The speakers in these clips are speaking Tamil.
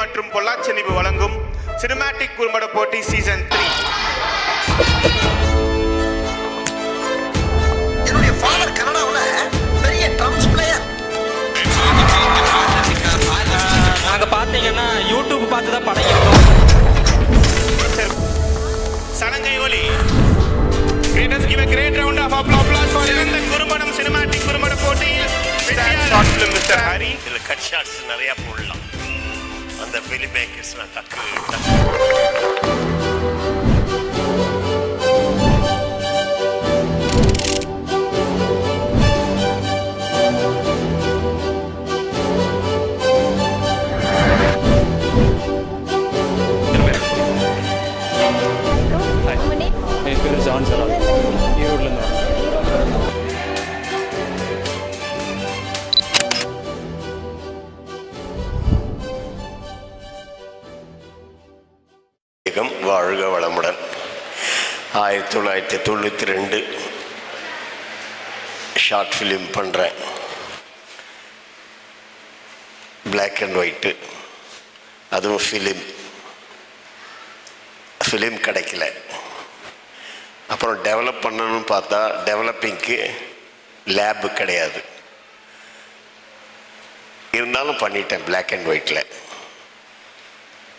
மற்றும் பொள்ளாச்சி நிபு வழங்கும் சினிமேட்டிக் குறும்பட போட்டி சீசன் த்ரீ என்னுடைய ஃபாதர் கனடாவுல பெரிய ட்ரம்ஸ் பிளேயர் நாங்க பாத்தீங்கன்னா யூடியூப் பார்த்து தான் பழகிருக்கோம் சலங்கை ஒலி a great round of applause for இந்த குறும்படம் சினிமேட்டிக் குறும்பட போட்டியில் மிஸ்டர் ஹரி இதில் கட் ஷாட்ஸ் நிறையா போடலாம். அந்த ஃபிலிம் மேக்கர்ஸ்லாம் டக்கு டக்கு என் பேர் ரெண்டு. ஷார்ட் ஃபிலிம் பண்ணுறேன் பிளாக் அண்ட் ஒயிட்டு அதுவும் ஃபிலிம் ஃபிலிம் கிடைக்கல. அப்புறம் டெவலப் பண்ணணும்னு பார்த்தா டெவலப்பிங்க்கு லேபு கிடையாது. இருந்தாலும் பண்ணிட்டேன் பிளாக் அண்ட் ஒயிட்டில்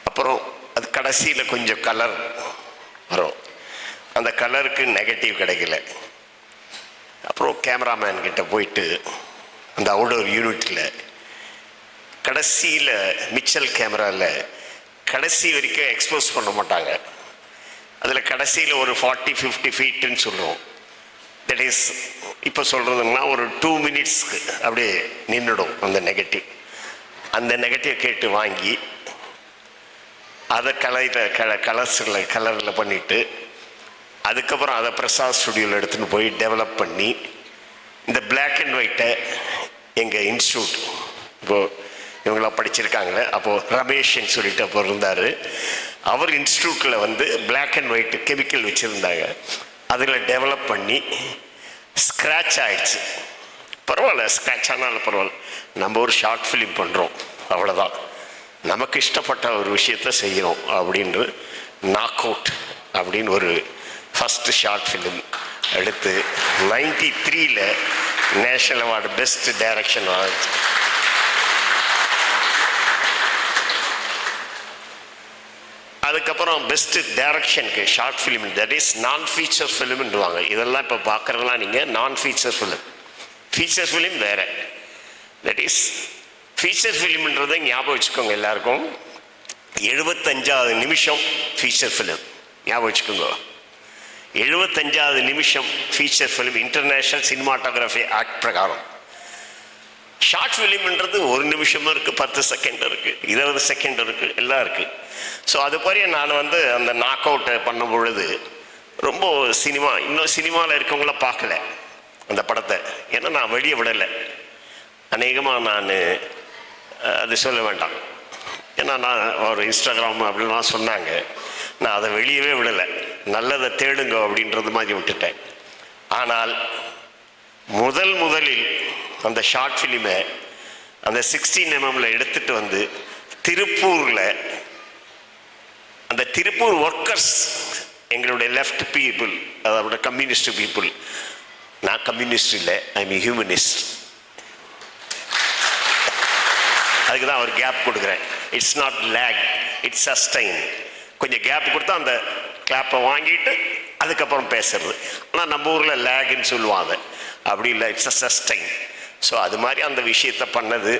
அப்புறம் அது கடைசியில் கொஞ்சம் கலர் வரும். அந்த கலருக்கு நெகட்டிவ் கிடைக்கல. அப்புறம் கேமராமேன் கிட்ட போயிட்டு அந்த அவுடோர் யூனிட்டில் கடைசியில் மிச்சல் கேமராவில் கடைசி வரைக்கும் எக்ஸ்போஸ் பண்ண மாட்டாங்க. அதில் கடைசியில் ஒரு ஃபார்ட்டி ஃபிஃப்டி ஃபீட்டுன்னு சொல்லுவோம். தட் இஸ் இப்போ சொல்கிறதுன்னா ஒரு டூ மினிட்ஸ்க்கு அப்படியே நின்றுடும் அந்த நெகட்டிவ் அந்த நெகட்டிவ் கேட்டு வாங்கி அதை கலையில் கல கலர்ஸில் கலரில் பண்ணிவிட்டு அதுக்கப்புறம் அதை பிரசாத் ஸ்டுடியோவில் எடுத்துன்னு போய் டெவலப் பண்ணி இந்த பிளாக் அண்ட் ஒயிட்டை எங்கள் இன்ஸ்டியூட் இப்போது இவங்களாம் படிச்சிருக்காங்களே அப்போது ரமேஷ்ன்னு சொல்லிட்டு அப்போ இருந்தார். அவர் இன்ஸ்டியூட்டில் வந்து பிளாக் அண்ட் ஒயிட் கெமிக்கல் வச்சுருந்தாங்க. அதில் டெவலப் பண்ணி ஸ்க்ராட்ச் ஆகிடுச்சு பரவாயில்ல ஸ்க்ராட்ச் ஆனாலும் பரவாயில்ல. நம்ம ஒரு ஷார்ட் ஃபிலிம் பண்ணுறோம் அவ்வளோதான் நமக்கு இஷ்டப்பட்ட ஒரு விஷயத்த செய்கிறோம் அப்படின்னு நாக் அவுட் அப்படின்னு ஒரு ஃபஸ்ட்டு ஷார்ட் ஃபிலிம் எடுத்து நைன்டி த்ரீல நேஷனல் அவார்டு பெஸ்ட் டைரக்ஷன் வாங்கிச்சு அதுக்கப்புறம் best டைரக்ஷனுக்கு short film that is non feature ஃபிலிம்ன்றுவாங்க இதெல்லாம் இப்போ பார்க்குறதெல்லாம் நீங்கள் non feature film feature film வேறு. தட் இஸ் ஃபீச்சர் ஃபிலிம்ன்றதை ஞாபகம் வச்சுக்கோங்க எல்லாருக்கும். எழுபத்தஞ்சாவது நிமிஷம் ஃபீச்சர் ஃபிலிம் ஞாபகம் வச்சுக்கோங்க. எழுபத்தஞ்சாவது நிமிஷம் feature film international cinematography act பிரகாரம். ஷார்ட் ஃபிலிம்ன்றது ஒரு நிமிஷமும் இருக்குது பத்து செகண்ட் இருக்குது இருபது செகண்ட் இருக்குது எல்லாம் இருக்குது ஸோ அது மாதிரி நான் வந்து அந்த நாக் அவுட்டை பண்ணும் பொழுது ரொம்ப சினிமா இன்னும் சினிமாவில் இருக்கவங்கள பார்க்கல அந்த படத்தை. ஏன்னா நான் வெளியே விடலை. அநேகமாக நான் அது சொல்ல வேண்டாம். ஏன்னா நான் ஒரு இன்ஸ்டாகிராம் அப்படின்லாம் சொன்னாங்க. நான் அதை வெளியவே விடலை. நல்லதை தேடுங்க அப்படின்றது மாதிரி விட்டுட்டேன். ஆனால் முதல் முதலில் அந்த ஷார்ட் ஃபிலிமை அந்த சிக்ஸ்டீன் எம்எம்ல எடுத்துட்டு வந்து திருப்பூரில் அந்த திருப்பூர் ஒர்க்கர்ஸ் எங்களுடைய லெஃப்ட் பீப்புள் அதோட கம்யூனிஸ்ட் பீப்புள் நான் கம்யூனிஸ்ட் இல்லை ஐ மீ ஹியூமனிஸ்ட் அதுக்கு தான் ஒரு கேப் கொடுக்குறேன். It's not lag it's sustain கொஞ்சம் கேப் கொடுத்தா அந்த கிளாப்பை வாங்கிட்டு அதுக்கப்புறம் பேசுறது. ஆனால் நம்ம ஊரில் லேக்னு சொல்லுவாங்க. அப்படி இல்லை இட்ஸ் அ சஸ்டைன் ஸோ அது மாதிரி அந்த விஷயத்தை பண்ணது.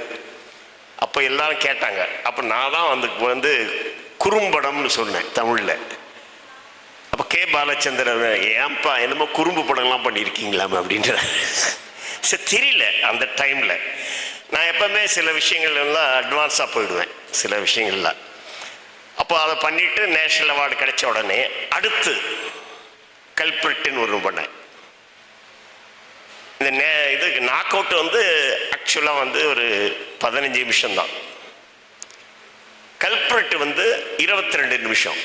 அப்போ எல்லாரும் கேட்டாங்க. அப்போ நான் தான் வந்து வந்து குறும்படம்னு சொன்னேன் தமிழில். அப்போ கே. பாலச்சந்திரன் ஏன்பா என்னமோ குறும்பு படம்லாம் பண்ணியிருக்கீங்களாமே அப்படின்ற சரி தெரியல அந்த டைமில் நான் எப்போவுமே சில விஷயங்கள் எல்லாம் அட்வான்ஸாக போயிடுவேன். சில விஷயங்கள்லாம் அப்போ அதை பண்ணிட்டு நேஷனல் அவார்டு கிடைச்ச உடனே அடுத்து கல்பிரிட்டுன்னு ஒரு பண்ணேன். இந்த நே இது நாக் அவுட் வந்து ஆக்சுவலாக வந்து ஒரு பதினஞ்சு நிமிஷம் தான். கல்பிரிட் வந்து இருபத்தி ரெண்டு நிமிஷம்.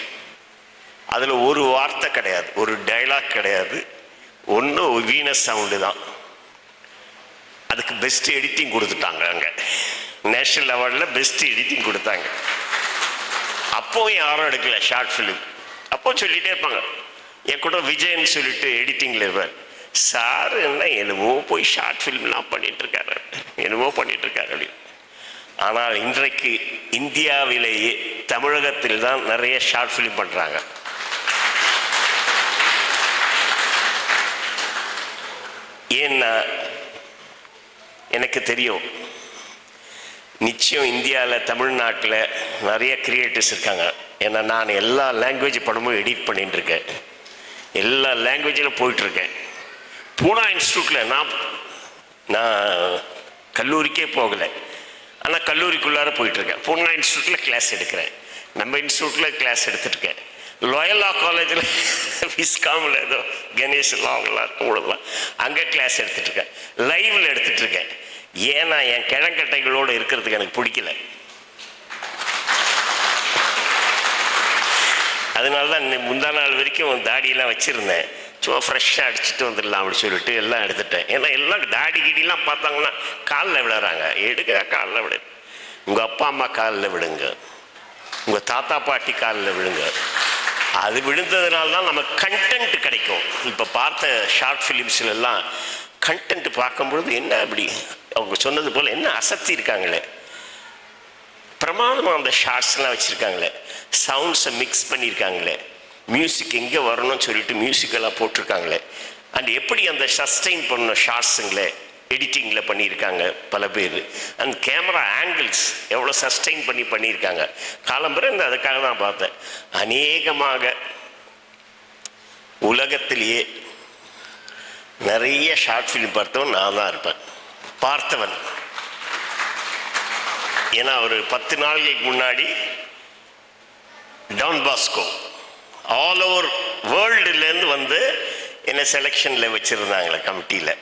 அதில் ஒரு வார்த்தை கிடையாது ஒரு டைலாக் கிடையாது ஒன்று வீனஸ் சவுண்டு தான். அதுக்கு பெஸ்ட் எடிட்டிங் கொடுத்துட்டாங்க அங்கே. நேஷனல் அவார்டில் பெஸ்ட் எடிட்டிங் கொடுத்தாங்க. அப்போவும் யாரும் எடுக்கல ஷார்ட் ஃபிலிம் அப்போ சொல்லிகிட்டே இருப்பாங்க. என் கூட விஜயன்னு சொல்லிட்டு எடிட்டிங்கில் இருப்பார். சார் என்ன என்னமோ போய் ஷார்ட் ஃபிலிம்லாம் பண்ணிகிட்ருக்காரு என்னவோ என்னமோ அப்படின்னு ஆனால் இன்றைக்கு இந்தியாவிலேயே தமிழகத்தில் தான் நிறைய ஷார்ட் ஃபிலிம் பண்ணுறாங்க ஏன்னா எனக்கு தெரியும் நிச்சயம் இந்தியாவில் தமிழ்நாட்டில் நிறைய கிரியேட்டர்ஸ் இருக்காங்க. ஏன்னா நான் எல்லா லாங்குவேஜ் படமும் எடிட் பண்ணிட்டு இருக்கேன் எல்லா லாங்குவேஜிலும் போயிட்டுருக்கேன். பூனா இன்ஸ்டியூட்டில் நான் நான் கல்லூரிக்கே போகலை. ஆனால் கல்லூரிக்குள்ளார போயிட்டுருக்கேன். பூனா இன்ஸ்டியூட்டில் கிளாஸ் எடுக்கிறேன். நம்ம இன்ஸ்டியூட்டில் கிளாஸ் எடுத்துட்ருக்கேன் லோயலா காலேஜில் விஸ்காமில் ஏதோ கணேஷ் லாவெல்லாம் இருக்கும் அங்கே கிளாஸ் எடுத்துகிட்ருக்கேன் லைவில் எடுத்துகிட்ருக்கேன் ஏன்னா என் கிழங்கட்டைகளோடு இருக்கிறதுக்கு எனக்கு பிடிக்கல. அதனால தான் முந்தா நாள் வரைக்கும் தாடியெல்லாம் வச்சுருந்தேன். சும்மா ஃப்ரெஷ்ஷாக அடிச்சுட்டு வந்துடலாம் அப்படி சொல்லிட்டு எல்லாம் எடுத்துட்டேன். ஏன்னா எல்லாம் தாடி கிடிலாம் பார்த்தாங்கன்னா காலில் விழுறாங்க. எடுக்க காலில் விடு. உங்கள் அப்பா அம்மா காலில் விடுங்க. உங்கள் தாத்தா பாட்டி காலில் விழுங்க அது விழுந்ததுனால தான் நமக்கு கண்டென்ட் கிடைக்கும். இப்போ பார்த்த ஷார்ட் ஃபிலிம்ஸ்லாம் கண்டென்ட் பார்க்கும்பொழுது என்ன அப்படி? அவங்க சொன்னது போல் என்ன அசத்தி இருக்காங்களே? பிரமாதமாக அந்த ஷார்ட்ஸ்லாம் வச்சுருக்காங்களே. சவுண்ட்ஸை மிக்ஸ் பண்ணியிருக்காங்களே மியூசிக் எங்கே வரணும்னு சொல்லிட்டு மியூசிக்கெல்லாம் போட்டிருக்காங்களே. அண்ட் எப்படி அந்த சஸ்டெயின் பண்ண ஷார்ட்ஸுங்களே? எடிட்டிங்கில் பண்ணியிருக்காங்க பல பேர். அண்ட் கேமரா ஆங்கிள்ஸ் எவ்வளோ சஸ்டெயின் பண்ணி பண்ணியிருக்காங்க. காலம்பரை இந்த அதுக்காக தான் பார்த்தேன். அநேகமாக உலகத்திலேயே நிறைய ஷார்ட் ஃபிலிம் பார்த்தவன் நான் தான் இருப்பேன். பார்த்தவன். ஏன்னா ஒரு பத்து நாளைக்கு முன்னாடி டான் பாஸ்கோ ஆல் ஓவர் வேர்ல்டுலேருந்து வந்து என்னை செலெக்ஷனில் வச்சுருந்தாங்களே கமிட்டியில்.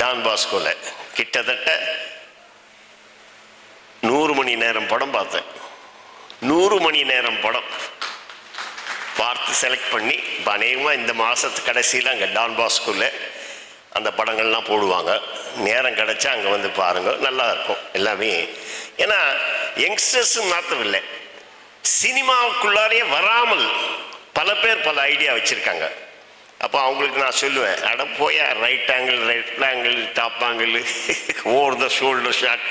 டான் பாஸ்கோவில் கிட்டத்தட்ட நூறு மணி நேரம் படம் பார்த்தேன். நூறு மணி நேரம் படம் பார்த்து செலக்ட் பண்ணி இப்போ அநேகமாக இந்த மாதத்து கடைசியில் அங்கே டான் பாஸ்கோவில் அந்த படங்கள்லாம் போடுவாங்க. நேரம் கிடச்சா அங்கே வந்து பாருங்கள் நல்லா இருக்கும் எல்லாமே. ஏன்னா யங்ஸ்டர்ஸும் மாற்றவில்லை சினிமாவுக்குள்ளாரே வராமல் பல பேர் பல ஐடியா வச்சுருக்காங்க. அப்போ அவங்களுக்கு நான் சொல்லுவேன் அட போயா right angle right angle top angle over the shoulder shot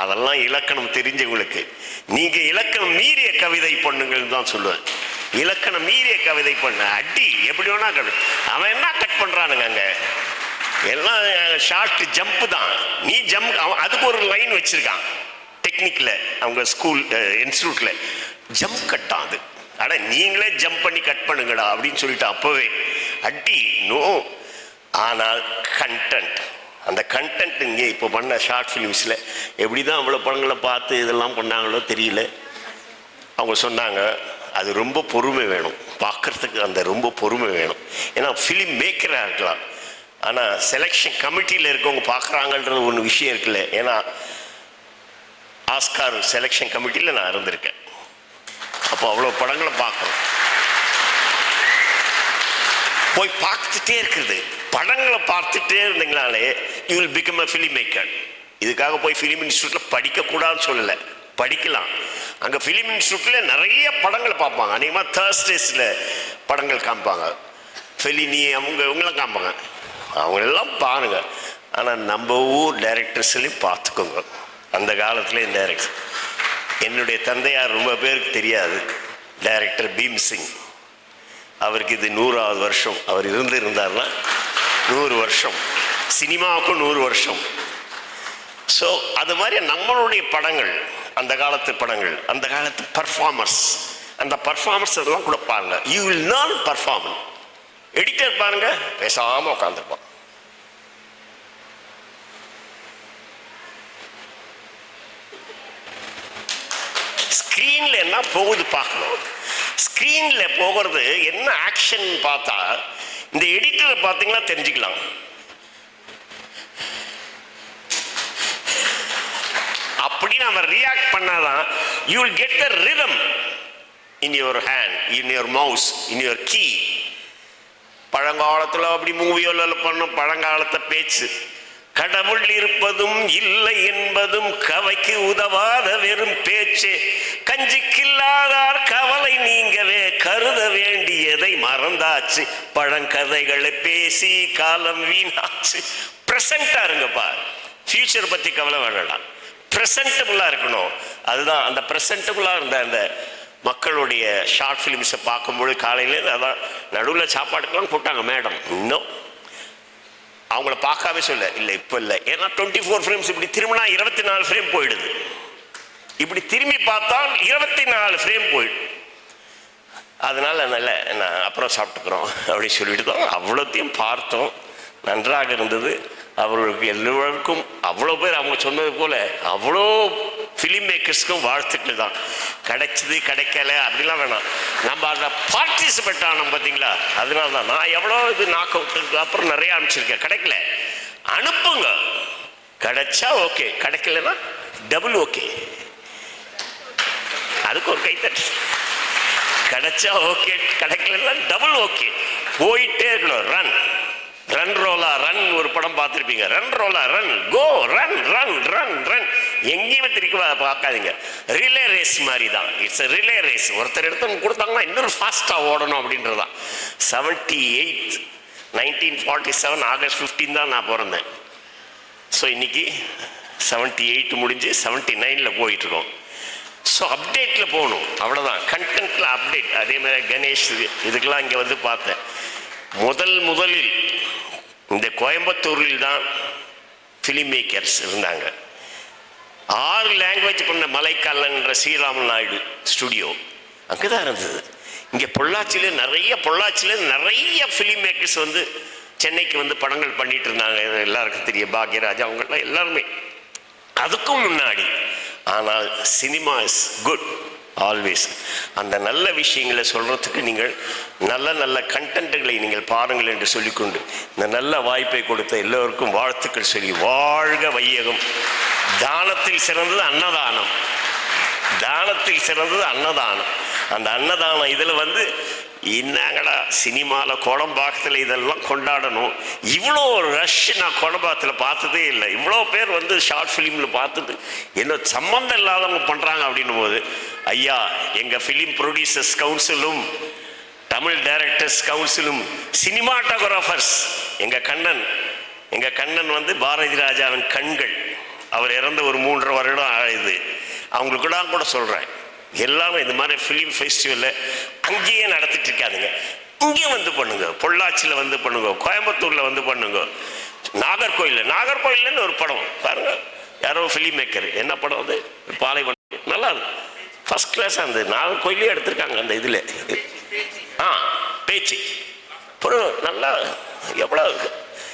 அதெல்லாம் இலக்கணம் தெரிஞ்சவங்களுக்கு. நீங்கள் இலக்கணம் மீறிய கவிதை பண்ணுங்கள் தான் சொல்லுவேன். இலக்கணம் மீறிய கவிதை பண்ண அடி எப்படி வேணா கவி அவன் என்ன கட் பண்ணுறானுங்க அங்கே? எல்லாம் ஷார்ட் ஜம்ப் தான். நீ ஜம்ப் அவன் அதுக்கு ஒரு லைன் வச்சிருக்கான். டெக்னிக்கில் அவங்க ஸ்கூல் இன்ஸ்டியூட்டில் ஜம்ப் கட்டான் அது. அட நீங்களே ஜம்ப் பண்ணி கட் பண்ணுங்கடா அப்படின்னு சொல்லிட்டு அப்போவே. அடி நோ ஆனால் கண்டென்ட் அந்த கண்டென்ட் இங்கே இப்போ பண்ண ஷார்ட் ஃபிலிம்ஸில் எப்படி தான் அவ்வளோ படங்களை பார்த்து இதெல்லாம் பண்ணாங்களோ தெரியல. அவங்க சொன்னாங்க அது ரொம்ப பொறுமை வேணும். பார்க்குறதுக்கு அந்த ரொம்ப பொறுமை வேணும். ஏன்னா ஃபிலிம் மேக்கராக இருக்கலாம். ஆனால் செலெக்ஷன் கமிட்டியில் இருக்கவங்க பார்க்குறாங்கன்றது ஒன்று விஷயம் இருக்குல்ல. ஏன்னா ஆஸ்கார் செலெக்ஷன் கமிட்டியில் நான் இருந்திருக்கேன். அப்போ அவ்வளோ படங்களை பார்க்கணும். போய் பார்த்துட்டே இருக்குது படங்களை பார்த்துட்டே இருந்தீங்கனாலே you will become a film maker இதுக்காக போய் ஃபிலிம் இன்ஸ்டியூட்டில் படிக்கக்கூடாதுன்னு சொல்லலை. படிக்கலாம். அங்கே ஃபிலிம் இன்ஸ்டியூட்டில் நிறைய படங்களை பார்ப்பாங்க. அநேகமாக தேர்ஸ்டேஸில் படங்கள் காமிப்பாங்க. ஃபெலினி அவங்க இவங்களாம் காமிப்பாங்க. அவங்களெல்லாம் பாருங்க. ஆனால் நம்ம ஊர் டைரக்டர்ஸ்லையும் பார்த்துக்கோங்க. அந்த காலத்துலேயும் டைரக்டர் என்னுடைய தந்தையார் ரொம்ப பேருக்கு தெரியாது. டைரக்டர் பீம் சிங் அவருக்கு இது நூறாவது வருஷம். அவர் இருந்து இருந்தார்னா நூறு வருஷம். சினிமாவுக்கும் நூறு வருஷம். ஸோ அது மாதிரி நம்மளுடைய படங்கள் அந்த காலத்து படங்கள் அந்த காலத்து பர்ஃபார்மர்ஸ் அந்த பர்ஃபார்மர்ஸ் எல்லாம் கூட பாருங்க. யூ வில் நான் பர்ஃபார்ம் எடிட்டர் பாருங்க பேசாமல் உட்காந்துருப்பான் ஸ்க்ரீனில் என்ன போகுது பார்க்கணும். ஸ்க்ரீனில் போகிறது என்ன ஆக்ஷன் பார்த்தா இந்த எடிட்டரை பார்த்தீங்கன்னா தெரிஞ்சுக்கலாம். அப்படி நம்ம ரியாக்ட் பண்ணாதான் you will get the rhythm in your hand in your mouse in your key பழங்காலத்தில் அப்படி மூவியோல பண்ணும் பழங்காலத்தை பேச்சு. கடவுள் இருப்பதும் இல்லை என்பதும் கவைக்கு உதவாத வெறும் பேச்சு. கஞ்சிக்கில்லாதார் கவலை நீங்கவே கருத வேண்டியதை மறந்தாச்சு. பழங்கதைகளை பேசி காலம் வீணாச்சு. ப்ரெசண்டா இருங்கப்பா ஃபியூச்சர் பத்தி கவலை வேண்டாம் ப்ரெசன்டபுளாக இருக்கணும். அதுதான் அந்த ப்ரெசன்டபுளாக இருந்த அந்த மக்களுடைய ஷார்ட் ஃபிலிம்ஸை பார்க்கும்போது காலையிலேருந்து அதான் நடுவில் சாப்பாடுக்கெல்லாம் போட்டாங்க மேடம் இன்னும் அவங்கள பார்க்காம சொல்ல இல்லை இப்போ இல்லை. ஏன்னா டுவெண்ட்டி ஃபோர் ஃப்ரேம்ஸ் இப்படி திரும்பினா இருபத்தி நாலு ஃப்ரேம் போயிடுது. இப்படி திரும்பி பார்த்தால் இருபத்தி நாலு ஃப்ரேம் போயிடும். அதனால் நல்ல நான் அப்புறம் சாப்பிட்டுக்கிறோம் அப்படின்னு சொல்லிட்டு தான் அவ்வளோத்தையும் பார்த்தோம். நன்றாக இருந்தது. அவர்களுக்கு எல்லோருக்கும் அவ்வளோ பேர் அவங்க சொன்னது போல் அவ்வளோ ஃபிலிம் மேக்கர்ஸ்க்கும் வாழ்த்துக்கள் தான். கிடைச்சது கிடைக்கல அப்படிலாம் வேணாம். நம்ம அதில் பார்ட்டிசிபேட் ஆனோம் பார்த்தீங்களா? அதனால தான் நான் எவ்வளோ இது நாக் அவுட்டுக்கு அப்புறம் நிறைய அனுப்பிச்சிருக்கேன். கிடைக்கல. அனுப்புங்க. கிடைச்சா ஓகே கிடைக்கலன்னா டபுள் ஓகே அதுக்கு ஒரு கைத்தட்டு கிடைச்சா ஓகே கிடைக்கலன்னா டபுள் ஓகே போயிட்டே இருக்கணும். ரன் ரன் ரோலா ரன் ஒரு படம் பார்த்துருப்பீங்க. Run Lola run go run run run run எங்கேயுமே திருப்பி பார்க்காதீங்க. ரிலே ரேஸ் மாதிரி தான். இட்ஸ் ரிலே ரேஸ் ஒருத்தர் எடுத்து கொடுத்தாங்கன்னா இன்னொரு ஃபாஸ்ட்டாக ஓடணும் அப்படின்றதான் seventy eight nineteen forty seven August fifteen தான் நான் பிறந்தேன். ஸோ இன்னைக்கு செவன்ட்டி எயிட் முடிஞ்சு செவன்ட்டி நைனில் போயிட்டுருக்கோம் ஸோ அப்டேட்டில் போகணும். அவ்வளோதான் கண்டென்ட்டில் அப்டேட் அதே மாதிரி கணேஷ் இதுக்கெல்லாம் இங்கே வந்து பார்த்தேன். முதல் முதலில் இந்த கோயம்புத்தூரில் தான் ஃபிலிம் மேக்கர்ஸ் இருந்தாங்க. ஆறு லாங்குவேஜ் பண்ண மலைக்காலன்ற ஸ்ரீராம நாயுடு ஸ்டுடியோ அங்கே தான் இருந்தது. இங்கே பொள்ளாச்சியில் நிறைய பொள்ளாச்சியில் நிறைய ஃபிலிம் மேக்கர்ஸ் வந்து சென்னைக்கு வந்து படங்கள் பண்ணிட்டு இருந்தாங்க. எல்லாருக்கும் தெரியும். பாக்யராஜ் அவங்கெல்லாம் எல்லாருமே. அதுக்கும் முன்னாடி ஆனால் சினிமா இஸ் குட் ஆல்வேஸ் அந்த நல்ல விஷயங்களை சொல்கிறதுக்கு நீங்கள் நல்ல நல்ல கண்டென்ட்டுகளை நீங்கள் பாருங்கள் என்று சொல்லிக்கொண்டு இந்த நல்ல வாய்ப்பை கொடுத்த எல்லோருக்கும் வாழ்த்துக்கள் சொல்லி வாழ்க வையகம். தானத்தில் சிறந்தது அன்னதானம். தானத்தில் சிறந்தது அன்னதானம். அந்த அன்னதானம் இதில் வந்து என்னங்கடா சினிமாவில் கோடம்பாக்கத்தில் இதெல்லாம் கொண்டாடணும்? இவ்வளோ ரஷ் நான் கோடம்பாக்கத்தில் பார்த்ததே இல்லை. இவ்வளோ பேர் வந்து ஷார்ட் ஃபிலிமில் பார்த்தது. என்ன சம்மந்தம் இல்லாதவங்க பண்ணுறாங்க அப்படின்னும் போது ஐயா எங்கள் ஃபிலிம் ப்ரொடியூசர்ஸ் கவுன்சிலும் தமிழ் டைரக்டர்ஸ் கவுன்சிலும் சினிமாட்டோகிராஃபர்ஸ் எங்கள் கண்ணன் எங்கள் கண்ணன் வந்து பாரதி ராஜாவின் கண்கள். அவர் இறந்த ஒரு மூன்றரை வருடம் ஆகுது அவங்களுக்குலாம் கூட சொல்கிறேன் எல்லாமே இந்த மாதிரி ஃபிலிம் ஃபெஸ்டிவலில் அங்கேயே நடத்திட்டு இருக்காதுங்க இங்கே வந்து பண்ணுங்க. பொள்ளாச்சியில் வந்து பண்ணுங்க. கோயம்புத்தூரில் வந்து பண்ணுங்க. நாகர்கோயிலில். நாகர்கோயில்னு ஒரு படம். பாருங்க. யாரோ ஃபிலிம் மேக்கர் என்ன படம் அது? பாலைவனம். நல்லா இருக்கு. ஃபஸ்ட் கிளாஸாக இருந்தது நாகர்கோயிலே எடுத்திருக்காங்க அந்த இதில். ஆ பேச்சு. அப்புறம் நல்லா எவ்வளோ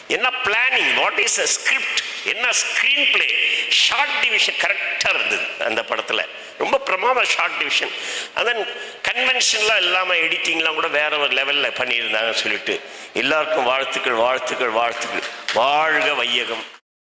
என்ன planning what is a script என்ன ஸ்க்ரீன் பிளே ஷார்ட் டிவிஷன் கரெக்டாக இருந்தது அந்த படத்தில். ரொம்ப பிரமாத ஷார்ட் டிவிஷன் அதன் கன்வென்ஷன்லாம் இல்லாமல் எடிட்டிங்லாம் கூட வேற ஒரு லெவலில் பண்ணியிருந்தாங்கன்னு சொல்லிட்டு எல்லாருக்கும் வாழ்த்துக்கள் வாழ்த்துக்கள் வாழ்த்துக்கள். வாழ்க வையகம்.